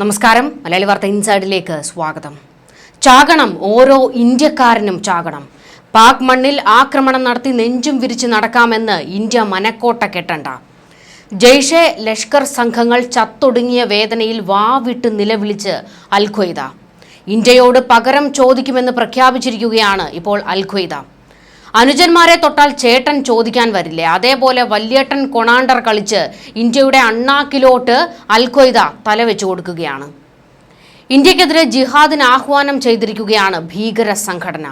നമസ്കാരം. മലയാളി വാർത്ത ഇൻസൈഡിലേക്ക് സ്വാഗതം. ചാകണം. ഓരോ ഇന്ത്യക്കാരനും ചാകണം. പാക് മണ്ണിൽ ആക്രമണം നടത്തി നെഞ്ചും വിരിച്ച് നടക്കാമെന്ന് ഇന്ത്യ മനക്കോട്ട കെട്ടണ്ട. ജയ്ഷെ ലഷ്കർ സംഘങ്ങൾ ചത്തൊടുങ്ങിയ വേദനയിൽ വാവിട്ട് നിലവിളിച്ച് അൽഖ്വയ്ദ ഇന്ത്യയോട് പകരം ചോദിക്കുമെന്ന് പ്രഖ്യാപിച്ചിരിക്കുകയാണ് ഇപ്പോൾ അൽ ഖ്വയ്ദ അനുജന്മാരെ തൊട്ടാൽ ചേട്ടൻ ചോദിക്കാൻ വരില്ലേ? അതേപോലെ വല്യേട്ടൻ കൊണാണ്ടർ കളിച്ച് ഇന്ത്യയുടെ അണ്ണാക്കിലോട്ട് അൽഖ്വയ്ദ തലവെച്ചു കൊടുക്കുകയാണ്. ഇന്ത്യക്കെതിരെ ജിഹാദിന് ആഹ്വാനം ചെയ്തിരിക്കുകയാണ് ഭീകര സംഘടന.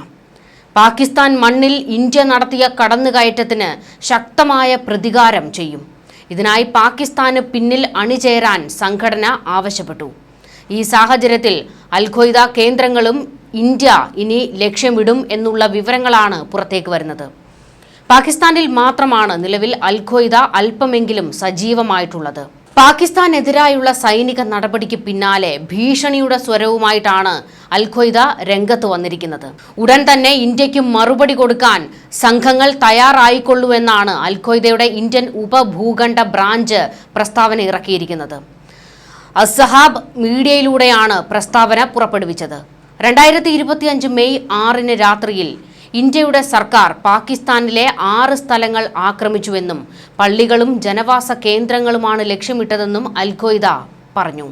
പാകിസ്ഥാൻ മണ്ണിൽ ഇന്ത്യ നടത്തിയ കടന്നുകയറ്റത്തിന് ശക്തമായ പ്രതികാരം ചെയ്യും. ഇതിനായി പാകിസ്ഥാന് പിന്നിൽ അണിചേരാൻ സംഘടന ആവശ്യപ്പെട്ടു. ഈ സാഹചര്യത്തിൽ അൽഖ്വയ്ദ കേന്ദ്രങ്ങളും ഇന്ത്യ ഇനി ലക്ഷ്യമിടും എന്നുള്ള വിവരങ്ങളാണ് പുറത്തേക്ക് വരുന്നത്. പാകിസ്ഥാനിൽ മാത്രമാണ് നിലവിൽ അൽഖ്വയ്ദ അല്പമെങ്കിലും സജീവമായിട്ടുള്ളത്. പാകിസ്ഥാനെതിരായുള്ള സൈനിക നടപടിക്ക് പിന്നാലെ ഭീഷണിയുടെ സ്വരവുമായിട്ടാണ് അൽഖ്വയ്ദ രംഗത്ത് വന്നിരിക്കുന്നത്. ഉടൻ തന്നെ ഇന്ത്യയ്ക്ക് മറുപടി കൊടുക്കാൻ സംഘങ്ങൾ തയ്യാറായിക്കൊള്ളുവെന്നാണ് അൽഖ്വയ്ദയുടെ ഇന്ത്യൻ ഉപഭൂഖണ്ഡ ബ്രാഞ്ച് പ്രസ്താവന ഇറക്കിയിരിക്കുന്നത്. അസഹാബ് മീഡിയയിലൂടെയാണ് പ്രസ്താവന പുറപ്പെടുവിച്ചത്. രണ്ടായിരത്തി ഇരുപത്തിയഞ്ച് മെയ് ആറിന് രാത്രിയിൽ ഇന്ത്യയുടെ സർക്കാർ പാകിസ്ഥാനിലെ ആറ് സ്ഥലങ്ങൾ ആക്രമിച്ചുവെന്നും പള്ളികളും ജനവാസ കേന്ദ്രങ്ങളുമാണ് ലക്ഷ്യമിട്ടതെന്നും അൽഖോയ്ദ പറഞ്ഞു.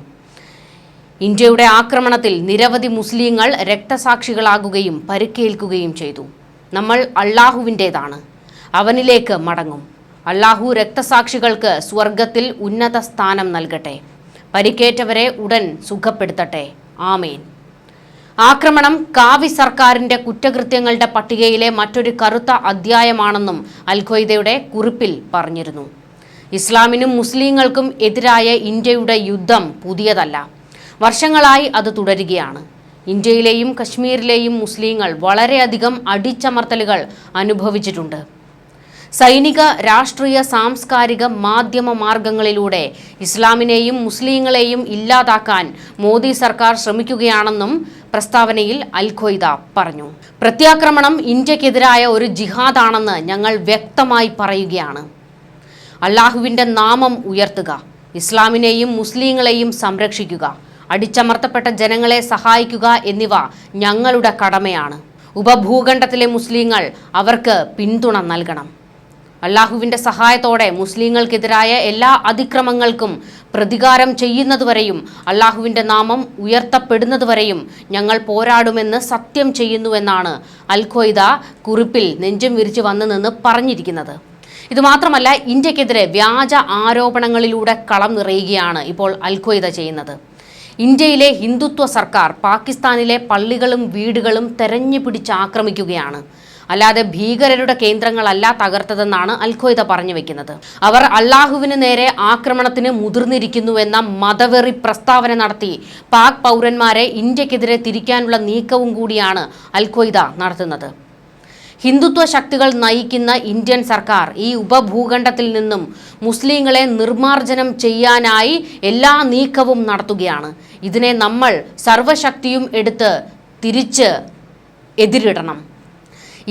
ഇന്ത്യയുടെ ആക്രമണത്തിൽ നിരവധി മുസ്ലിങ്ങൾ രക്തസാക്ഷികളാകുകയും പരിക്കേൽക്കുകയും ചെയ്തു. നമ്മൾ അള്ളാഹുവിന്റേതാണ്. അവനിലേക്ക് മടങ്ങും. അള്ളാഹു രക്തസാക്ഷികൾക്ക് സ്വർഗത്തിൽ ഉന്നത സ്ഥാനം നൽകട്ടെ. പരിക്കേറ്റവരെ ഉടൻ സുഖപ്പെടുത്തട്ടെ. ആമേൻ. ആക്രമണം കാവി സർക്കാരിന്റെ കുറ്റകൃത്യങ്ങളുടെ പട്ടികയിലെ മറ്റൊരു കറുത്ത അധ്യായമാണെന്നും അൽഖയ്ദയുടെ കുറിപ്പിൽ പറഞ്ഞിരുന്നു. ഇസ്ലാമിനും മുസ്ലിങ്ങൾക്കും എതിരായ ഇന്ത്യയുടെ യുദ്ധം പുതിയതല്ല. വർഷങ്ങളായി അത് തുടരുകയാണ്. ഇന്ത്യയിലെയും കശ്മീരിലെയും മുസ്ലിങ്ങൾ വളരെയധികം അടിച്ചമർത്തലുകൾ അനുഭവിച്ചിട്ടുണ്ട്. സൈനിക രാഷ്ട്രീയ സാംസ്കാരിക മാധ്യമ മാർഗങ്ങളിലൂടെ ഇസ്ലാമിനെയും മുസ്ലിങ്ങളെയും ഇല്ലാതാക്കാൻ മോദി സർക്കാർ ശ്രമിക്കുകയാണെന്നും പ്രസ്താവനയിൽ അൽഖ്വയ്ദ പറഞ്ഞു. പ്രത്യാക്രമണം ഇന്ത്യക്കെതിരായ ഒരു ജിഹാദാണെന്ന് ഞങ്ങൾ വ്യക്തമായി പറയുകയാണ്. അള്ളാഹുവിന്റെ നാമം ഉയർത്തുക ഇസ്ലാമിനെയും മുസ്ലിങ്ങളെയും സംരക്ഷിക്കുക അടിച്ചമർത്തപ്പെട്ട ജനങ്ങളെ സഹായിക്കുക എന്നിവ ഞങ്ങളുടെ കടമയാണ്. ഉപഭൂഖണ്ഡത്തിലെ മുസ്ലിങ്ങൾ അവർക്ക് പിന്തുണ നൽകണം. അള്ളാഹുവിന്റെ സഹായത്തോടെ മുസ്ലിങ്ങൾക്കെതിരായ എല്ലാ അതിക്രമങ്ങൾക്കും പ്രതികാരം ചെയ്യുന്നതുവരെയും അള്ളാഹുവിന്റെ നാമം ഉയർത്തപ്പെടുന്നതുവരെയും ഞങ്ങൾ പോരാടുമെന്ന് സത്യം ചെയ്യുന്നുവെന്നാണ് അൽ ഖ്വയ്ദ കുറിപ്പിൽ നെഞ്ചും വിരിച്ചു വന്നു നിന്ന് പറഞ്ഞിരിക്കുന്നത്. ഇതുമാത്രമല്ല ഇന്ത്യക്കെതിരെ വ്യാജ ആരോപണങ്ങളിലൂടെ കളം നിറയുകയാണ് ഇപ്പോൾ അൽ ഖ്വയ്ദ ചെയ്യുന്നത്. ഇന്ത്യയിലെ ഹിന്ദുത്വ സർക്കാർ പാകിസ്ഥാനിലെ പള്ളികളും വീടുകളും തെരഞ്ഞു പിടിച്ച് ആക്രമിക്കുകയാണ്. അല്ലാതെ ഭീകരരുടെ കേന്ദ്രങ്ങളല്ല തകർത്തതെന്നാണ് അൽഖ്വയ്ദ പറഞ്ഞു വെക്കുന്നത്. അവർ അള്ളാഹുവിന് നേരെ ആക്രമണത്തിന് മുതിർന്നിരിക്കുന്നുവെന്ന മതവെറി പ്രസ്താവന നടത്തി. പാക് പൗരന്മാരെ ഇന്ത്യക്കെതിരെ തിരിക്കാനുള്ള നീക്കവും കൂടിയാണ് അൽഖ്വയ്ദ നടത്തുന്നത്. ഹിന്ദുത്വ ശക്തികൾ നയിക്കുന്ന ഇന്ത്യൻ സർക്കാർ ഈ ഉപഭൂഖണ്ഡത്തിൽ നിന്നും മുസ്ലിങ്ങളെ നിർമാർജനം ചെയ്യാനായി എല്ലാ നീക്കവും നടത്തുകയാണ്. ഇതിനെ നമ്മൾ സർവശക്തിയും എടുത്ത് തിരിച്ച് എതിരിടണം.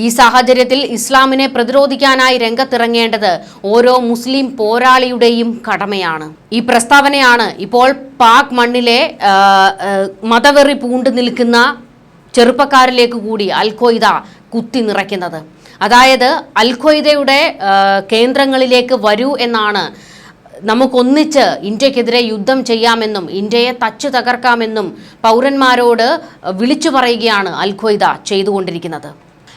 ഈ സാഹചര്യത്തിൽ ഇസ്ലാമിനെ പ്രതിരോധിക്കാനായി രംഗത്തിറങ്ങേണ്ടത് ഓരോ മുസ്ലിം പോരാളിയുടെയും കടമയാണ്. ഈ പ്രസ്താവനയാണ് ഇപ്പോൾ പാക് മണ്ണിലെ മതവെറി പൂണ്ടു നിൽക്കുന്ന ചെറുപ്പക്കാരിലേക്ക് കൂടി അൽഖ്വയ്ദ കുത്തി നിറയ്ക്കുന്നത്. അതായത് അൽഖ്വയ്ദയുടെ കേന്ദ്രങ്ങളിലേക്ക് വരൂ എന്നാണ് നമുക്കൊന്നിച്ച് ഇന്ത്യക്കെതിരെ യുദ്ധം ചെയ്യാമെന്നും ഇന്ത്യയെ തച്ചു തകർക്കാമെന്നും പൗരന്മാരോട് വിളിച്ചു പറയുകയാണ് അൽഖ്വയ്ദ ചെയ്തുകൊണ്ടിരിക്കുന്നത്.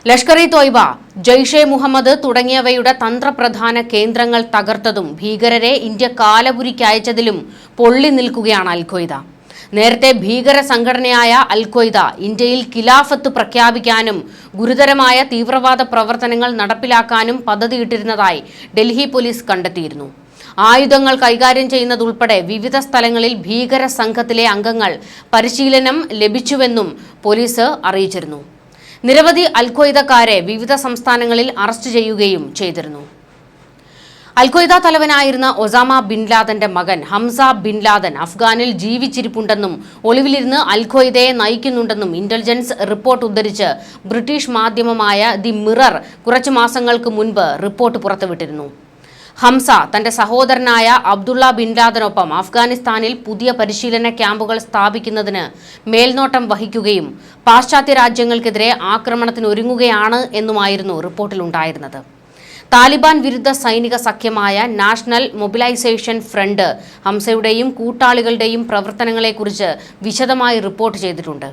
ലഷ്കർ ഇ തോയ്ബ ജയ്ഷെ മുഹമ്മദ് തുടങ്ങിയവയുടെ തന്ത്രപ്രധാന കേന്ദ്രങ്ങൾ തകർത്തതും ഭീകരരെ ഇന്ത്യ കാലപുരിക്ക് അയച്ചതിലും പൊള്ളി നിൽക്കുകയാണ് അൽഖ്വയ്ദ നേരത്തെ ഭീകര സംഘടനയായ അൽഖ്വയ്ദ ഇന്ത്യയിൽ ഖിലാഫത്ത് പ്രഖ്യാപിക്കാനും ഗുരുതരമായ തീവ്രവാദ പ്രവർത്തനങ്ങൾ നടപ്പിലാക്കാനും പദ്ധതിയിട്ടിരുന്നതായി ഡൽഹി പോലീസ് കണ്ടെത്തിയിരുന്നു. ആയുധങ്ങൾ കൈകാര്യം ചെയ്യുന്നതുൾപ്പെടെ വിവിധ സ്ഥലങ്ങളിൽ ഭീകര സംഘത്തിലെ അംഗങ്ങൾ പരിശീലനം ലഭിച്ചുവെന്നും പോലീസ് അറിയിച്ചിരുന്നു. നിരവധി അൽഖ്വയ്ദക്കാരെ വിവിധ സംസ്ഥാനങ്ങളിൽ അറസ്റ്റ് ചെയ്യുകയും ചെയ്തിരുന്നു. അൽഖ്വയ്ദ തലവനായിരുന്ന ഒസാമ ബിൻ ലാദന്റെ മകൻ ഹംസ ബിൻ ലാദൻ അഫ്ഗാനിൽ ജീവിച്ചിരിപ്പുണ്ടെന്നും ഒളിവിലിരുന്ന് അൽഖ്വയ്ദയെ നയിക്കുന്നുണ്ടെന്നും ഇന്റലിജൻസ് റിപ്പോർട്ട് ഉദ്ധരിച്ച് ബ്രിട്ടീഷ് മാധ്യമമായ ദി മിറർ കുറച്ചു മാസങ്ങൾക്ക് മുൻപ് റിപ്പോർട്ട് പുറത്തുവിട്ടിരുന്നു. ഹംസ തന്റെ സഹോദരനായ അബ്ദുള്ള ബിൻ ലാദനൊപ്പം അഫ്ഗാനിസ്ഥാനിൽ പുതിയ പരിശീലന ക്യാമ്പുകൾ സ്ഥാപിക്കുന്നതിന് മേൽനോട്ടം വഹിക്കുകയും പാശ്ചാത്യ രാജ്യങ്ങൾക്കെതിരെ ആക്രമണത്തിന് ഒരുങ്ങുകയാണ് എന്നുമായിരുന്നു റിപ്പോർട്ടിലുണ്ടായിരുന്നത്. താലിബാൻ വിരുദ്ധ സൈനിക സഖ്യമായ നാഷണൽ മൊബിലൈസേഷൻ ഫ്രണ്ട് ഹംസയുടെയും കൂട്ടാളികളുടെയും പ്രവർത്തനങ്ങളെക്കുറിച്ച് വിശദമായി റിപ്പോർട്ട് ചെയ്തിട്ടുണ്ട്.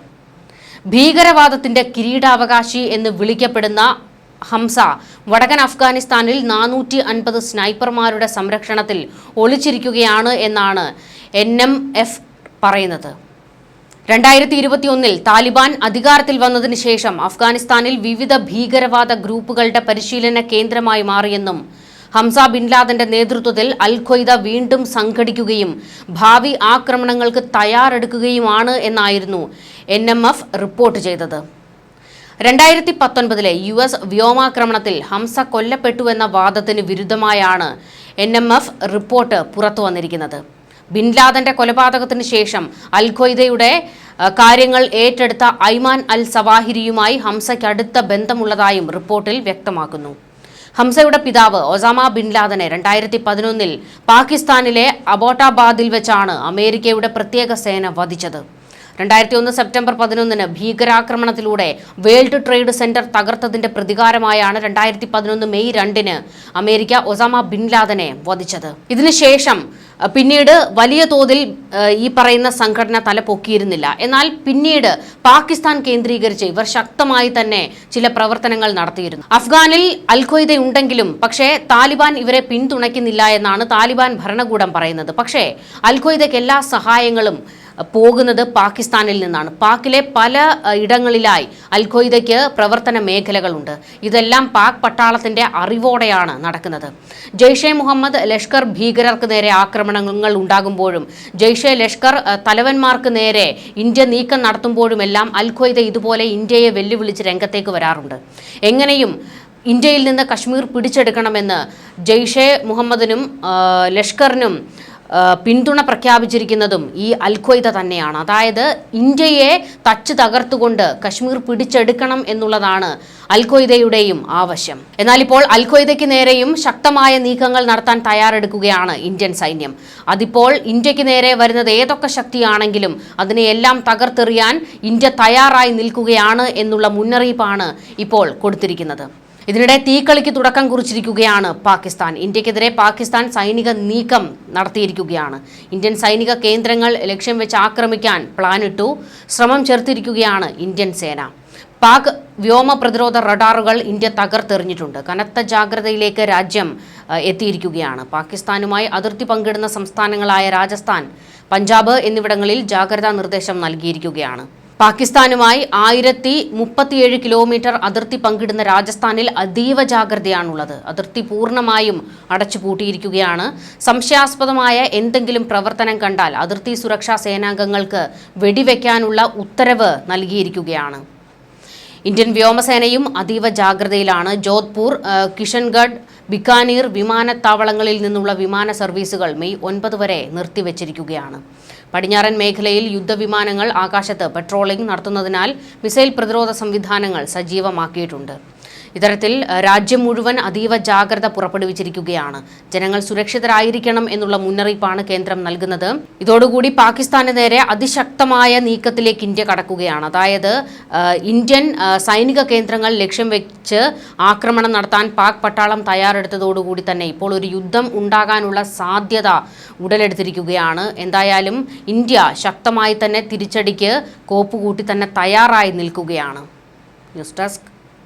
ഭീകരവാദത്തിന്റെ കിരീടാവകാശി എന്ന് വിളിക്കപ്പെടുന്ന ഹംസ. വടക്കൻ അഫ്ഗാനിസ്ഥാനിൽ നാനൂറ്റി അൻപത് സ്നൈപ്പർമാരുടെ സംരക്ഷണത്തിൽ ഒളിച്ചിരിക്കുകയാണ് എന്നാണ് എൻ എം എഫ് പറയുന്നത്. രണ്ടായിരത്തി ഇരുപത്തിയൊന്നിൽ താലിബാൻ അധികാരത്തിൽ വന്നതിന് ശേഷം അഫ്ഗാനിസ്ഥാനിൽ വിവിധ ഭീകരവാദ ഗ്രൂപ്പുകളുടെ പരിശീലന കേന്ദ്രമായി മാറിയെന്നും ഹംസ ബിൻലാദന്റെ നേതൃത്വത്തിൽ അൽ ഖ്വയ്ദ വീണ്ടും സംഘടിക്കുകയും ഭാവി ആക്രമണങ്ങൾക്ക് തയ്യാറെടുക്കുകയുമാണ് എന്നായിരുന്നു എൻ റിപ്പോർട്ട് ചെയ്തത്. രണ്ടായിരത്തി പത്തൊൻപതിലെ യു എസ് വ്യോമാക്രമണത്തിൽ ഹംസ കൊല്ലപ്പെട്ടുവെന്ന വാദത്തിന് വിരുദ്ധമായാണ് എൻ എം എഫ് റിപ്പോർട്ട് പുറത്തു വന്നിരിക്കുന്നത്. ബിൻ ലാദന്റെ കൊലപാതകത്തിന് ശേഷം അൽ ഖ്വയ്ദയുടെ കാര്യങ്ങൾ ഏറ്റെടുത്ത ഐമാൻ അൽ സവാഹിരിയുമായി ഹംസയ്ക്ക് അടുത്ത ബന്ധമുള്ളതായും റിപ്പോർട്ടിൽ വ്യക്തമാക്കുന്നു. ഹംസയുടെ പിതാവ് ഒസാമ ബിൻലാദനെ രണ്ടായിരത്തി പതിനൊന്നിൽ പാകിസ്ഥാനിലെ അബോട്ടാബാദിൽ വെച്ചാണ് അമേരിക്കയുടെ പ്രത്യേക സേന വധിച്ചത്. രണ്ടായിരത്തി ഒന്ന് സെപ്റ്റംബർ പതിനൊന്നിന് ഭീകരാക്രമണത്തിലൂടെ വേൾഡ് ട്രേഡ് സെന്റർ തകർത്തതിന്റെ പ്രതികാരമായാണ് രണ്ടായിരത്തി പതിനൊന്ന് മെയ് രണ്ടിന് അമേരിക്ക ഒസാമ ബിൻ ലാദനെ വധിച്ചത്. ഇതിനുശേഷം പിന്നീട് വലിയ തോതിൽ ഈ പറയുന്ന സംഘടന തല പൊക്കിയിരുന്നില്ല. എന്നാൽ പിന്നീട് പാകിസ്ഥാൻ കേന്ദ്രീകരിച്ച് ഇവർ ശക്തമായി തന്നെ ചില പ്രവർത്തനങ്ങൾ നടത്തിയിരുന്നു. അഫ്ഗാനിൽ അൽഖ്വയ്ദ ഉണ്ടെങ്കിലും പക്ഷേ താലിബാൻ ഇവരെ പിന്തുണയ്ക്കുന്നില്ല എന്നാണ് താലിബാൻ ഭരണകൂടം പറയുന്നത്. പക്ഷേ അൽഖ്വയ്ദയ്ക്ക് എല്ലാ സഹായങ്ങളും പോകുന്നത് പാകിസ്ഥാനിൽ നിന്നാണ്. പാക്കിലെ പല ഇടങ്ങളിലായി അൽഖയ്ദയ്ക്ക് പ്രവർത്തന മേഖലകളുണ്ട്. ഇതെല്ലാം പാക് പട്ടാളത്തിന്റെ അറിവോടെയാണ് നടക്കുന്നത്. ജെയ്ഷെ മുഹമ്മദ് ലഷ്കർ ഭീകരർക്ക് നേരെ ആക്രമണങ്ങൾ ഉണ്ടാകുമ്പോഴും ജെയ്ഷെ ലഷ്കർ തലവന്മാർക്ക് നേരെ ഇന്ത്യ നീക്കം നടത്തുമ്പോഴുമെല്ലാം അൽഖയ്ദ ഇതുപോലെ ഇന്ത്യയെ വെല്ലുവിളിച്ച് രംഗത്തേക്ക് വരാറുണ്ട്. എങ്ങനെയും ഇന്ത്യയിൽ നിന്ന് കശ്മീർ പിടിച്ചെടുക്കണമെന്ന് ജെയ്ഷെ മുഹമ്മദിനും ലഷ്കറിനും പിന്തുണ പ്രഖ്യാപിച്ചിരിക്കുന്നതും ഈ അൽഖ്വയ്ദ തന്നെയാണ്. അതായത് ഇന്ത്യയെ തച്ച് തകർത്തുകൊണ്ട് കശ്മീർ പിടിച്ചെടുക്കണം എന്നുള്ളതാണ് അൽഖ്വയ്ദയുടെയും ആവശ്യം. എന്നാൽ ഇപ്പോൾ അൽഖ്വയ്ദയ്ക്ക് നേരെയും ശക്തമായ നീക്കങ്ങൾ നടത്താൻ തയ്യാറെടുക്കുകയാണ് ഇന്ത്യൻ സൈന്യം. അതിപ്പോൾ ഇന്ത്യയ്ക്ക് നേരെ വരുന്നത് ഏതൊക്കെ ശക്തിയാണെങ്കിലും അതിനെയെല്ലാം തകർത്തെറിയാൻ ഇന്ത്യ തയ്യാറായി നിൽക്കുകയാണ് എന്നുള്ള മുന്നറിയിപ്പാണ് ഇപ്പോൾ കൊടുത്തിരിക്കുന്നത്. ഇതിനിടെ തീക്കളിക്ക് തുടക്കം കുറിച്ചിരിക്കുകയാണ് പാകിസ്ഥാൻ. ഇന്ത്യക്കെതിരെ പാകിസ്ഥാൻ സൈനിക നീക്കം നടത്തിയിരിക്കുകയാണ്. ഇന്ത്യൻ സൈനിക കേന്ദ്രങ്ങൾ ലക്ഷ്യം വെച്ച് ആക്രമിക്കാൻ പ്ലാനിട്ടു ശ്രമം ചേർത്തിരിക്കുകയാണ് ഇന്ത്യൻ സേന. പാക് വ്യോമ പ്രതിരോധ റഡാറുകൾ ഇന്ത്യ തകർത്തെറിഞ്ഞിട്ടുണ്ട്. കനത്ത ജാഗ്രതയിലേക്ക് രാജ്യം എത്തിയിരിക്കുകയാണ്. പാകിസ്ഥാനുമായി അതിർത്തി പങ്കിടുന്ന സംസ്ഥാനങ്ങളായ രാജസ്ഥാൻ പഞ്ചാബ് എന്നിവിടങ്ങളിൽ ജാഗ്രതാ നിർദ്ദേശം നൽകിയിരിക്കുകയാണ്. പാകിസ്ഥാനുമായി ആയിരത്തി മുപ്പത്തിയേഴ് കിലോമീറ്റർ അതിർത്തി പങ്കിടുന്ന രാജസ്ഥാനിൽ അതീവ ജാഗ്രതയാണുള്ളത്. അതിർത്തി പൂർണമായും അടച്ചുപൂട്ടിയിരിക്കുകയാണ്. സംശയാസ്പദമായ എന്തെങ്കിലും പ്രവർത്തനം കണ്ടാൽ അതിർത്തി സുരക്ഷാ സേനാംഗങ്ങൾക്ക് വെടിവെക്കാനുള്ള ഉത്തരവ് നൽകിയിരിക്കുകയാണ്. ഇന്ത്യൻ വ്യോമസേനയും അതീവ ജാഗ്രതയിലാണ്. ജോധ്പൂർ കിഷൻഗഡ് ബിക്കാനീർ വിമാനത്താവളങ്ങളിൽ നിന്നുള്ള വിമാന സർവീസുകൾ മെയ് ഒൻപത് വരെ നിർത്തിവച്ചിരിക്കുകയാണ്. പടിഞ്ഞാറൻ മേഖലയിൽ യുദ്ധവിമാനങ്ങൾ ആകാശത്ത് പെട്രോളിംഗ് നടത്തുന്നതിനാൽ മിസൈൽ പ്രതിരോധ സംവിധാനങ്ങൾ സജീവമാക്കിയിട്ടുണ്ട്. ഇത്തരത്തിൽ രാജ്യം മുഴുവൻ അതീവ ജാഗ്രത പുറപ്പെടുവിച്ചിരിക്കുകയാണ്. ജനങ്ങൾ സുരക്ഷിതരായിരിക്കണം എന്നുള്ള മുന്നറിയിപ്പാണ് കേന്ദ്രം നൽകുന്നത്. ഇതോടുകൂടി പാകിസ്ഥാന് നേരെ അതിശക്തമായ നീക്കത്തിലേക്ക് ഇന്ത്യ കടക്കുകയാണ്. അതായത് ഇന്ത്യൻ സൈനിക കേന്ദ്രങ്ങൾ ലക്ഷ്യം വെച്ച് ആക്രമണം നടത്താൻ പാക് പട്ടാളം തയ്യാറെടുത്തതോടുകൂടി തന്നെ ഇപ്പോൾ ഒരു യുദ്ധം ഉണ്ടാകാനുള്ള സാധ്യത ഉടലെടുത്തിരിക്കുകയാണ്. എന്തായാലും ഇന്ത്യ ശക്തമായി തന്നെ തിരിച്ചടിക്ക് കോപ്പുകൂട്ടി തന്നെ തയ്യാറായി നിൽക്കുകയാണ്. News desk